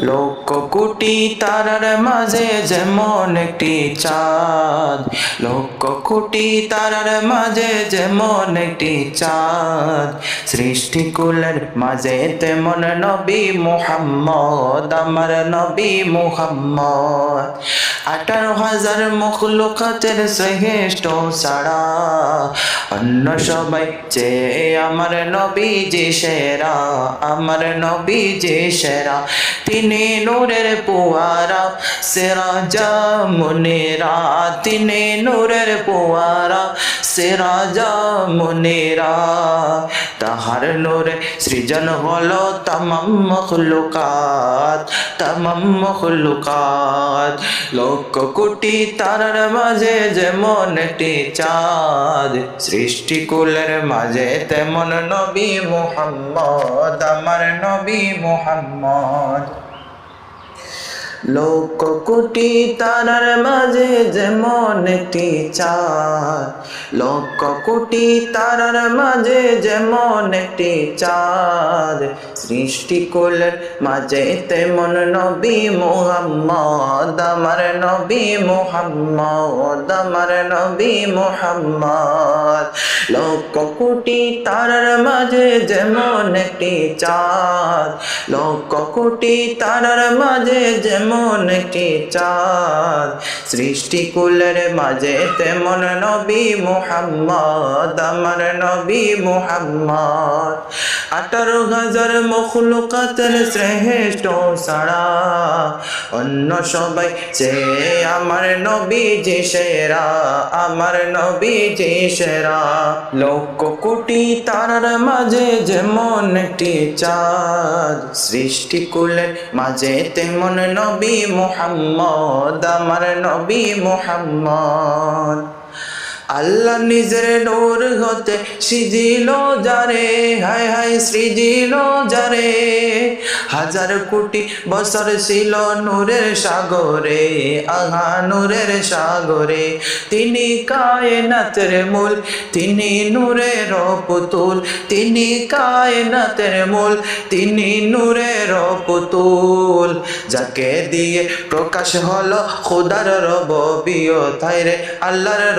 লক্ষ কোটি তারার মাঝে যেমন একটি চাঁদ। লক্ষ কোটি তারার মাঝে যেমন একটি চাঁদ। সৃষ্টিকুলের মাঝে তেমন নবী মুহাম্মদ, আমার নবী মুহাম্মদ। আঠারো হাজার মখলুকাতের শ্রেষ্ঠ ছাড়া অন্য সবাই যে আমার নবী যে সেরা, আমার নবী যে সেরা। তিনি নূরের পুয়ারা, সেরা যা মুনেরা তিনি নূরের পুয়ারা, সেরা মুনেরা তাহার নূরে সৃজন হলো তামাম মখলুকাত তামাম মখলুকাত। লক্ষ কোটি তারার মাঝে যেমন একটি চাঁদ সৃষ্টিকুলের মাঝে তেমন নবী মোহাম্মদ, আমার নবী মুহাম্মদ। লক্ষ কোটি তারার মাঝে যেমন একটি চাঁদ। লক্ষ কোটি তারার মাঝে যেমন একটি চাঁদ। সৃষ্টিকুলের মাঝে তেমন নবী মুহাম্মদ, আমার নবী মুহাম্মদ, আমার নবী মুহাম্মদ। লক্ষ কোটি তারার মাঝে যেমন একটি চাঁদ। লক্ষ কোটি তারার মাঝে যেমন একটি চাঁদ। সৃষ্টিকুলের মাঝে তেমন নবী মুহাম্মদ, আমার নবী মুহাম্মদ। আঠারো হাজার মখলুকাতের শ্রেষ্ঠ সারা। অন্য সবাই সে আমার নবী যে সেরা, আমার নবী যে সেরা। লক্ষ কোটি তারার মাঝে যেমন একটি চাঁদ সৃষ্টিকুলের মাঝে তেমন নবী মুহাম্মদ আমার নবী মুহাম্মদ। আল্লাহ নিজের নূর হতে সৃজিল যারে হায় হায় সৃজিল যারে হাজার কোটি বছর ছিল নূরের সাগরে, আহা নূরের সাগরে। তিনি কায়নাতের মূল, তিনি নূরের পুতুল তিনি কায়নাতের মূল, তিনি নূরের পুতুল যাকে দিয়ে প্রকাশ হলো খুদার রবিয়ত হায় রে আল্লাহর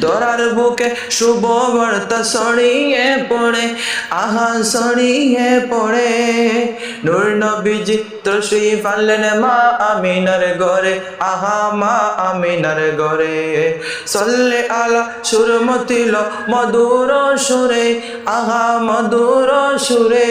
দরার বুকে শুভ বার্তা ছড়িয়ে পড়ে, আহা ছড়িয়ে পড়ে। নূর নবীজি তশরিফ আনলেন মা আমিনার ঘরে, আহা মা আমিনার ঘরে। সল্লে আলা সুর মতিল মধুর সুরে, আহা মধুর সুরে।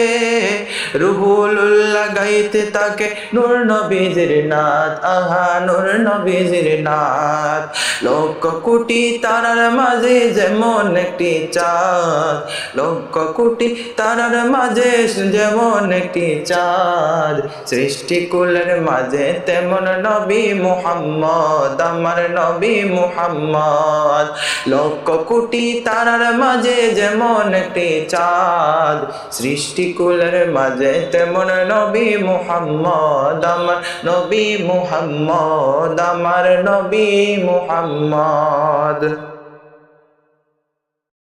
রুহুল্লাহ গাইতে তাকে নূর নবীজির নাথ আহা নূর নবীজির নাথ লক্ষ কোটি তারার মাঝে যেমন একটি চাঁদ, লক্ষ কোটি তারার মাঝে যেমন একটি চাঁদ সৃষ্টিকুলের মাঝে তেমন নবী মুহাম্মদ, আমার নবী মুহাম্মদ। লক্ষ কোটি তারার মাঝে যেমন একটি চাঁদ সৃষ্টিকুলের মাঝে তেমন নবী মুহাম্মদ, আমার নবী মুহাম্মদ, আমার নবী মুহাম্মদ।